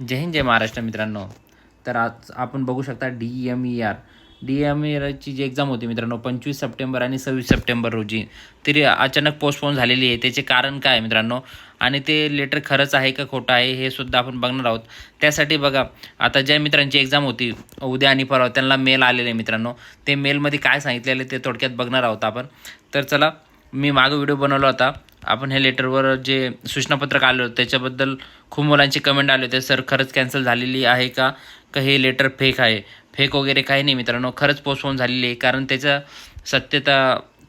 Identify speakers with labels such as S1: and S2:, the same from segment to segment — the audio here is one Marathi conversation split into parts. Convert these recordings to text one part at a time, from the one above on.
S1: जय हिंद जय महाराष्ट्र मित्रांनो. तर आज आपण बघू शकता D M E R D M E आरची जी एक्झाम होती मित्रांनो पंचवीस सप्टेंबर आणि सव्वीस सप्टेंबर रोजी. तरी अचानक पोस्टपोन झालेली आहे. त्याचे कारण काय मित्रांनो? आणि ते लेटर खरंच आहे का खोटं आहे हे सुद्धा आपण बघणार आहोत. त्यासाठी बघा आता ज्या मित्रांची एक्झाम होती उद्या आणि परवा त्यांना मेल आलेले आहे मित्रांनो. ते मेलमध्ये काय सांगितलेलं आहे ते थोडक्यात बघणार आहोत आपण. तर चला मी मागं व्हिडिओ बनवला होता आपण हे लेटरवर जे सूचनापत्रक आलं होतं त्याच्याबद्दल खूप मुलांची कमेंट आले होते सर खरंच कॅन्सल झालेली आहे का? का हे लेटर फेक आहे? फेक वगैरे काही नाही मित्रांनो खरंच पोस्टपोन झालेली आहे. कारण त्याचं सत्यता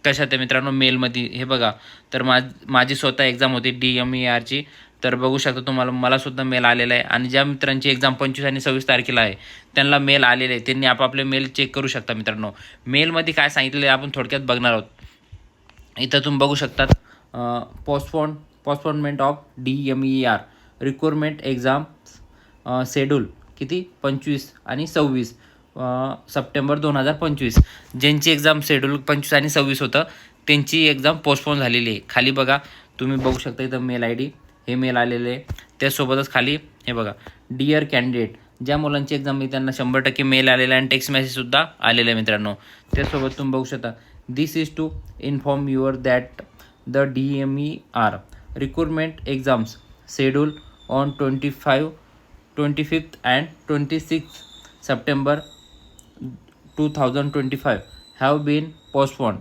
S1: कशात आहे मित्रांनो? मेलमध्ये हे बघा. तर मा माझी स्वतः एक्झाम होती डी एम ई आरची तर बघू शकता तुम्हाला मलासुद्धा मेल आलेला आहे. आणि ज्या मित्रांची एक्झाम पंचवीस आणि सव्वीस तारखेला आहे त्यांना मेल आलेले आहे. त्यांनी आपापले मेल चेक करू शकता मित्रांनो. मेलमध्ये काय सांगितलं आहे आपण थोडक्यात बघणार आहोत. इथं तुम्ही बघू शकतात. Postpone postponement of D M E R requirement exam schedule किती? पंचवीस आणि सव्वीस सप्टेंबर दोन हजार पंचवीस. ज्यांची एक्झाम शेड्यूल पंचवीस आणि सव्वीस होतं त्यांची एक्झाम पोस्टपोन झालेली आहे. खाली बघा तुम्ही बघू शकता इथं मेल आय डी हे मेल आलेले आहे. त्यासोबतच खाली हे बघा डिअर कॅन्डिडेट ज्या मुलांची एक्झाम आहे त्यांना शंभर टक्के मेल आलेला आहे आणि टेक्स्ट मेसेजसुद्धा आलेला आहे मित्रांनो. त्यासोबत तुम्ही बघू शकता this is to inform your that the D M E R recruitment exams schedule on twenty five twenty fifth and twenty six September two thousand twenty five have been postpone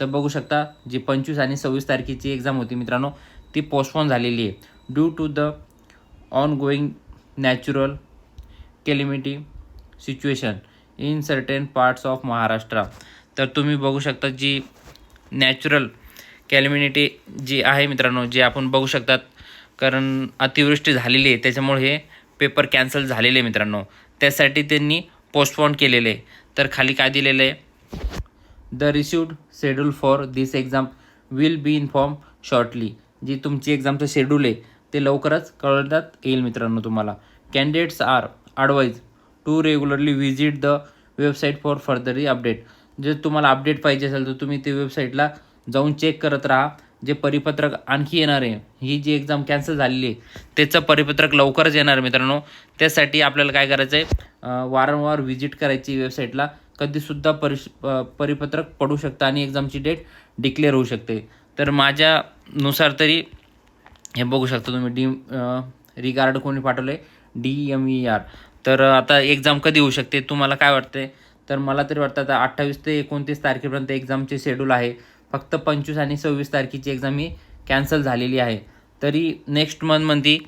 S1: तर बघू शकता जी पंचवीस आणि सव्वीस तारखेची एक्झाम होती मित्रांनो ती पोस्टपोन झालेली आहे. Due to the ongoing natural calamity situation in certain parts of Maharashtra तर तुम्ही बघू शकता जी नॅचरल कॅलमिनिटी जी आहे मित्रांनो जे आपण बघू शकतात कारण अतिवृष्टी झालेली आहे त्याच्यामुळे हे पेपर कॅन्सल झालेले आहे मित्रांनो. त्यासाठी त्यांनी पोस्टपोन केलेले आहे. तर खाली काय दिलेलं आहे? The received schedule for this exam will be inform shortly. जी तुमची एक्झामचं शेड्यूल आहे ते लवकरच कळवण्यात येईल मित्रांनो तुम्हाला. Candidates are advise to regularly visit the website for further update. जर तुम्हाला अपडेट पाहिजे असेल तर तुम्ही ते वेबसाईटला जाऊन चेक करत राहा. जे परिपत्रक आणखी येणार आहे ही जी एक्झाम कॅन्सल झालेली आहे त्याचं परिपत्रक लवकरच येणार मित्रांनो. त्यासाठी आपल्याला काय करायचं आहे वारंवार व्हिजिट करायची वेबसाईटला कधीसुद्धा परिश परिपत्रक पडू शकतं आणि एक्झामची डेट डिक्लेअर होऊ शकते. तर माझ्यानुसार तरी हे बघू शकता तुम्ही डी रिगार्ड कोणी पाठवलं आहे डी एम ई आर तर आता एक्झाम कधी होऊ शकते तुम्हाला काय वाटते तर मला तरी वाटतं आता अठ्ठावीस ते एकोणतीस तारखेपर्यंत एक्झामचे शेड्यूल आहे. फक्त पंचवीस आणि सव्वीस तारखेची एक्झाम ही कॅन्सल झालेली आहे. तरी नेक्स्ट मंथमध्ये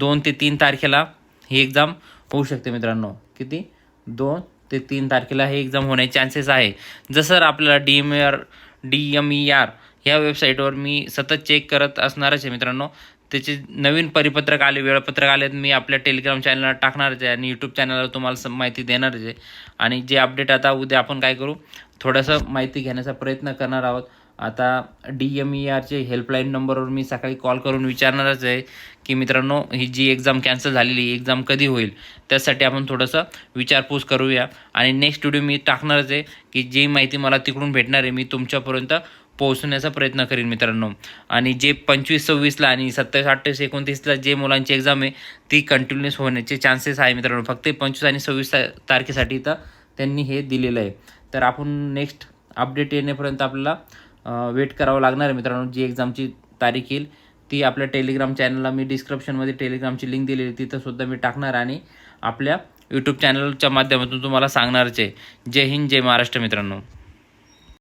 S1: दोन ते तीन तारखेला ही एक्झाम होऊ शकते मित्रांनो. किती? दोन ते तीन तारखेला ही एक्झाम होण्याचे चान्सेस आहे. जसं आपल्याला D M R D M E R ह्या वेबसाईटवर मी सतत चेक करत असणारच आहे मित्रांनो. त्याचे नवीन परिपत्रक आले वेळापत्रक आले मी आपल्या टेलिग्राम चॅनलला टाकणारच आहे आणि यूट्यूब चॅनलला तुम्हाला माहिती देणारच आहे. आणि जे अपडेट आता उद्या आपण काय करू थोडंसं माहिती घेण्याचा प्रयत्न करणार आहोत. आता डी एम ई आरचे हेल्पलाईन नंबरवर मी सकाळी कॉल करून विचारणारच आहे की मित्रांनो ही जी एक्झाम कॅन्सल झालेली एक्झाम कधी होईल त्यासाठी आपण थोडंसं विचारपूस करूया. आणि नेक्स्ट व्हिडिओ मी टाकणारच आहे की जी माहिती मला तिकडून भेटणार आहे मी तुमच्यापर्यंत पोहोचण्याचा प्रयत्न करीन मित्रांनो. आणि जे पंचवीस सव्वीसला आणि सत्तावीस अठ्ठावीस एकोणतीसला जे मुलांची एक्झाम आहे ती कंटिन्युअस होण्याचे चान्सेस आहे मित्रांनो. फक्त पंचवीस आणि सव्वीस तारखेसाठी तर त्यांनी हे दिलेलं आहे. तर आपण नेक्स्ट अपडेट येण्यापर्यंत आपल्याला वेट करावं लागणार आहे मित्रांनो. जी एक्झामची तारीख येईल ती आपल्या टेलिग्राम चॅनलला मी डिस्क्रिप्शनमध्ये टेलिग्रामची लिंक दिलेली तिथंसुद्धा मी टाकणार आणि आपल्या यूट्यूब चॅनलच्या माध्यमातून तुम्हाला सांगणारच आहे. जय हिंद जय महाराष्ट्र मित्रांनो.